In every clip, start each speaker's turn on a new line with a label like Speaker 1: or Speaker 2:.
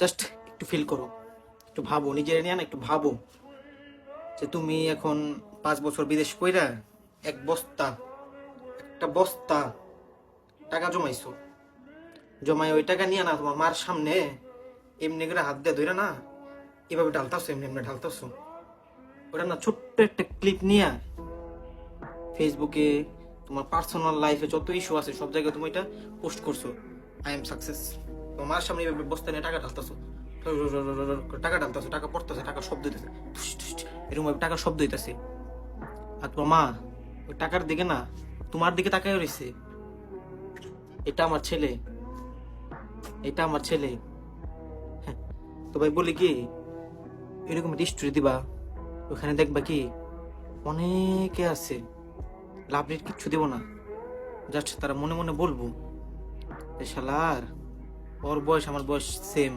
Speaker 1: Just একটু feel করো। একটু ভাবো, নিজের নিয়ে না একটু ভাবো। যে তুমি এখন পাঁচ বছর বিদেশ কইরা এক বস্তা, একটা বস্তা টাকা জমাইছো। জমাই ওই টাকা নিয়ে না তোমার মার সামনে এমনি করে হাত দিয়ে ধরে না এভাবে ঢালতাছো, এমনি এমনি ঢালতাছো। ওটা না ছোট্ট একটা ক্লিপ নিয়ে ফেসবুকে তোমার পার্সোনাল লাইফে যত ইস্যু আছে সব জায়গায় তুমি এটা পোস্ট করছ। আই এম সাকসেস তোমার সামনে এভাবে বস্তা নিয়ে টাকা ঢালতাছো। টাকা ঢালতাছো টাকা পড়তেছে টাকা শব্দ হইতেছে এরকম ভাবে টাকা শব্দ হইতেছে আর তোমার মা ওই টাকার দিকে না তোমার দিকে তাকায় রয়েছে এটা আমার ছেলে। এটা আমার ছেলে। হ্যাঁ, তো ভাই বলি কি এরকম হিস্ট্রি দিবা ওখানে দেখবা কি অনেকে আছে লাভ রেট কিচ্ছু দেবো না। জাস্ট তারা মনে মনে বলব যে শালার ওর বয়স, আমার বয়স সেম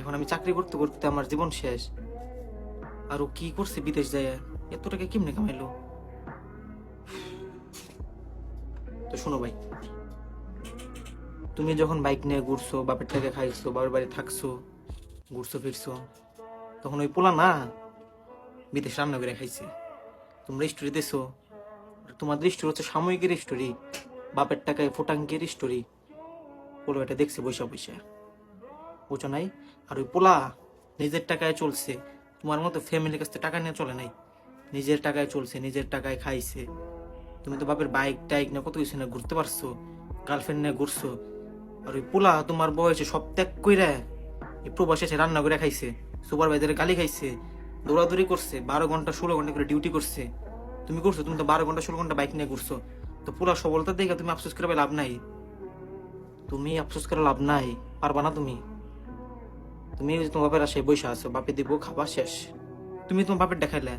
Speaker 1: এখন আমি চাকরি করতে করতে আমার জীবন শেষ। আর ও কি করছে বিদেশ যায় এত টাকা কেমনে কামাইলো? তো শোনো ভাই, তুমি যখন বাইক নিয়ে ঘুরছো, বাপের টাকা খাইছো বাবার বাড়ি থাকছো, ঘুরছো, ফিরছো, তখন ওই পোলা না বিদেশ রান্না করে খাইছে। তোমরা স্টোরি দিছো তোমাদের স্টোরি হচ্ছে সাময়িকের স্টোরি বাপের টাকায় ফোটাঙ্কের স্টোরি পোলো এটা দেখছে বৈশা বৈশা বুঝো নাই? আর ওই পোলা নিজের টাকায় চলছে। তোমার মতো ফ্যামিলির কাছ থেকে টাকা নিয়ে চলে নাই। নিজের টাকায় চলছে, নিজের টাকায় খাইছে। তুমি তো বাপের বাইক টাইক না কত কিছু না ঘুরতে পারছ গার্লফ্রেন্ড নিয়ে ঘুরছো। আর ওই পোলা তোমার বয়সে সব ত্যাগ কইরা এই প্রবাসে এসে রান্না করে খাইছে সুপারভাইজারে গালি খাইছে, দৌড়াদৌড়ি করছে, বারো ঘণ্টা, ষোলো ঘণ্টা করে ডিউটি করছে। তুমি করছ, তুমি তো বারো ঘণ্টা, ষোলো ঘণ্টা বাইক নিয়ে ঘুরছো। তো পুরা সবলতা দেখে তুমি আফসোস করে লাভ নাই। তুমি আফসোস করে লাভ নাই, পারবা না তুমি। তুমি তোমার বাপের আসে বসে আছো, বাপে দিব, খাবা, শেষ। তুমি তোমার বাপের দেখাইলে,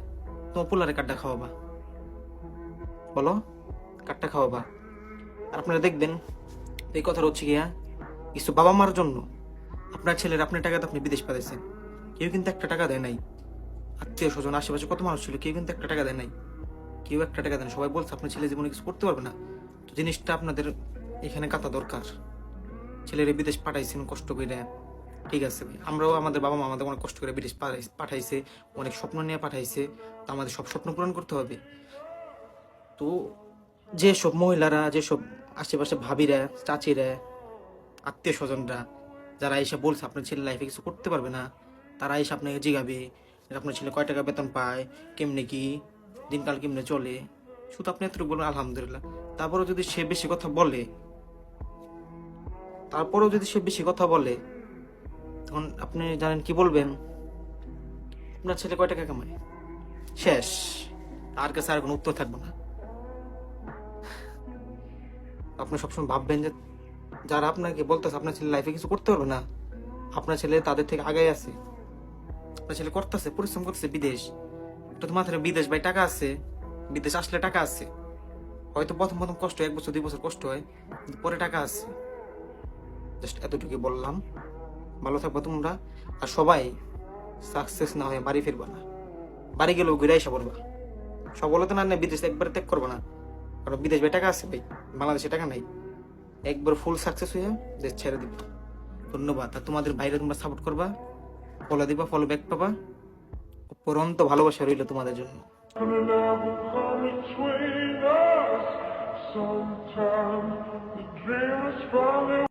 Speaker 1: তোমার পোলারে কাঠটা খাওয়াবা। বলো কাঠটা খাওয়াবা। আর আপনারা দেখবেন এই কথাটা হচ্ছে গিয়া, কিছু বাবা মার জন্য আপনার ছেলের আপনার টাকাতে আপনি বিদেশ পাঠাইছেন। কেউ কিন্তু একটা টাকা দেয় নাই। আত্মীয় স্বজন, আশেপাশে কত মানুষ ছিল, কেউ কিন্তু একটা টাকা দেয় নাই। কেউ একটা টাকা দেয় না সবাই বলছে, আপনার ছেলে জীবনে কিছু করতে পারবে না। তো জিনিসটা আপনাদের এখানে কাতা দরকার। ছেলের বিদেশ পাঠাইছেন, কষ্ট করে ঠিক আছে আমরাও আমাদের বাবা মা আমাদের অনেক কষ্ট করে বিদেশ পাঠাই- পাঠাইছে, অনেক স্বপ্ন নিয়ে পাঠাইছে, তো আমাদের সব স্বপ্ন পূরণ করতে হবে। তো যেসব মহিলারা, যেসব আশেপাশে ভাবিরা, চাচিরা আত্মীয় স্বজনরা যারা এসে বলছে আপনার ছেলে লাইফে কিছু করতে পারবে না, তারা এসে আপনাকে জিগাবে আপনার ছেলে কয় টাকা বেতন পায়, কেমনে কি, দিনকাল কেমনে চলে। শুধু আপনি এতটুকু বলবেন, আলহামদুলিল্লাহ। তারপরেও যদি সে বেশি কথা বলে তারপরেও যদি সে বেশি কথা বলে, তখন আপনি জানেন কি বলবেন? আপনার ছেলে কয় টাকা কামায়? শেষ। আর কাছে আর কোনো উত্তর থাকবে না। আপনি সবসময় ভাববেন যে যারা আপনাকে বলতেছে, আপনার ছেলে লাইফে কিছু করতে পারবে না। আপনার ছেলে তাদের থেকে আগে আছে। আপনার ছেলে করতেছে, পরিশ্রম করতেছে বিদেশ। তো মাথায় বিদেশ ভাই টাকা আছে। বিদেশ আসলে টাকা আছে। হয়তো প্রথম প্রথম কষ্ট এক বছর, দুই বছর কষ্ট হয় পরে টাকা আছে। জাস্ট এতটুকু বললাম। ভালো থাকব তোমরা, আর সবাই সাকসেস না হয়ে বাড়ি ফিরবা না। বাড়ি গেলেও ঘুরে এসে পড়বা। সবলতা না বিদেশ একবার ত্যাগ করব না। কারণ বিদেশ টাকা আছে ভাই, বাংলাদেশে টাকা নাই। একবার ফুল সাকসেস হয়ে দেশ ছেড়ে দিব। ধন্যবাদ। আর তোমাদের বাইরে তোমরা সাপোর্ট করবা। ফলো দিবা ফলো ব্যাক পাবা। পরন্ত ভালোবাসা রইল তোমাদের জন্য।
Speaker 2: Sometimes the dream is falling.